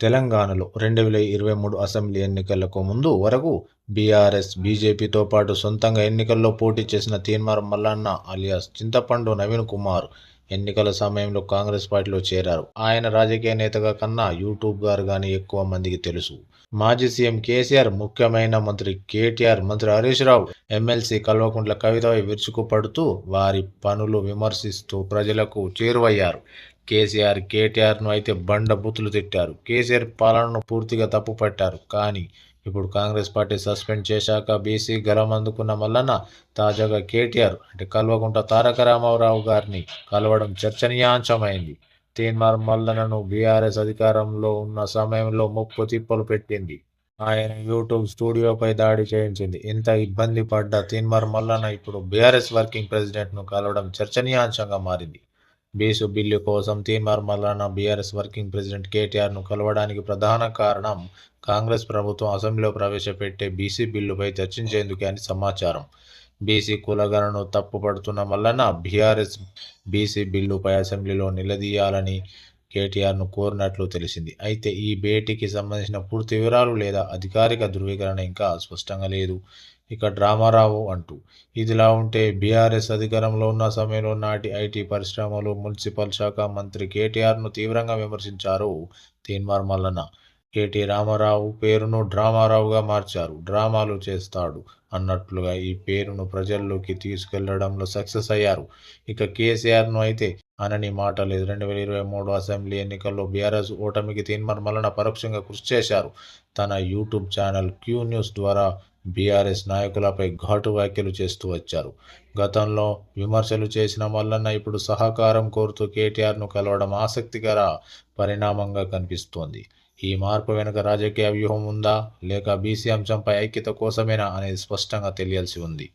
తెలంగాణలో రెండు వేల ఇరవై మూడు అసెంబ్లీ ఎన్నికలకు ముందు వరకు బీఆర్ఎస్, బీజేపీతో పాటు సొంతంగా ఎన్నికల్లో పోటీ చేసిన తీన్మార్ మల్లన్న అలియాస్ చింతపండు నవీన్ కుమార్ ఎన్నికల సమయంలో కాంగ్రెస్ పార్టీలో చేరారు. ఆయన రాజకీయ నేతగా కన్నా యూట్యూబ్ గారు కానీ ఎక్కువ మందికి తెలుసు. మాజీ సీఎం కేసీఆర్, ముఖ్యమైన మంత్రి కేటీఆర్, మంత్రి హరీష్ రావు, ఎమ్మెల్సీ కల్వకుంట్ల కవిత విరుచుకుపడుతూ వారి పనులు విమర్శిస్తూ ప్రజలకు చేరువయ్యారు. కేసీఆర్, కేటీఆర్ను అయితే బండ బూతులు తిట్టారు. కేసీఆర్ పాలనను పూర్తిగా తప్పుపట్టారు. కానీ ఇప్పుడు కాంగ్రెస్ పార్టీ సస్పెండ్ చేశాక బీసీ గలం అందుకున్న మల్లన్న తాజాగా కేటీఆర్ అంటే కల్వకుంట తారక రామారావు గారిని కలవడం చర్చనీయాంశమైంది. తీన్మార్ మల్లన్నను బీఆర్ఎస్ అధికారంలో ఉన్న సమయంలో ముప్పు తిప్పలు పెట్టింది. ఆయన యూట్యూబ్ స్టూడియోపై దాడి చేయించింది. ఇంత ఇబ్బంది పడ్డ తీన్మార్ మల్లన్న ఇప్పుడు బీఆర్ఎస్ వర్కింగ్ ప్రెసిడెంట్ను కలవడం చర్చనీయాంశంగా మారింది. బీసు బిల్లు కోసం Teenmar Mallanna BRS working president కేటీఆర్ను కలవడానికి ప్రధాన కారణం కాంగ్రెస్ ప్రభుత్వం అసెంబ్లీలో ప్రవేశపెట్టే బీసీ బిల్లుపై చర్చించేందుకే అని సమాచారం. బీసీ కులగణను తప్పుపడుతున్న మల్లన్న బీఆర్ఎస్ బీసీ బిల్లుపై అసెంబ్లీలో నిలదీయాలని కేటీఆర్ను కోరినట్లు తెలిసింది. అయితే ఈ భేటీకి సంబంధించిన పూర్తి వివరాలు లేదా అధికారిక ధృవీకరణ ఇంకా స్పష్టంగా లేదు. ఇక డ్రామారావు అంటూ ఇదిలా ఉంటే బీఆర్ఎస్ అధికారంలో ఉన్న సమయంలో నాటి ఐటీ పరిశ్రమలు, మున్సిపల్ శాఖ మంత్రి కేటీఆర్ను తీవ్రంగా విమర్శించారు తీన్మార్ మల్లన్న. కేటీ రామారావు పేరును డ్రామారావుగా మార్చారు. డ్రామాలు చేస్తాడు అన్నట్లుగా ఈ పేరును ప్రజల్లోకి తీసుకెళ్ళడంలో సక్సెస్ అయ్యారు. ఇక కేసీఆర్ను అయితే అనని మాట లేదు. రెండు వేల ఇరవై మూడు అసెంబ్లీ ఎన్నికల్లో బీఆర్ఎస్ ఓటమికి తీన్మార్ మల్లన్న పరోక్షంగా కృషి చేశారు. తన యూట్యూబ్ ఛానల్ క్యూ న్యూస్ ద్వారా బీఆర్ఎస్ నాయకులపై ఘాటు వ్యాఖ్యలు చేస్తూ వచ్చారు. గతంలో విమర్శలు చేసిన మల్లన్న ఇప్పుడు సహకారం కోరుతూ కేటీఆర్ను కలవడం ఆసక్తికర పరిణామంగా కనిపిస్తోంది. ఈ మార్పు వెనుక రాజకీయ వ్యూహం ఉందా లేక బీసీ అంశంపై ఐక్యత కోసమేనా అనేది స్పష్టంగా తెలియాల్సి ఉంది.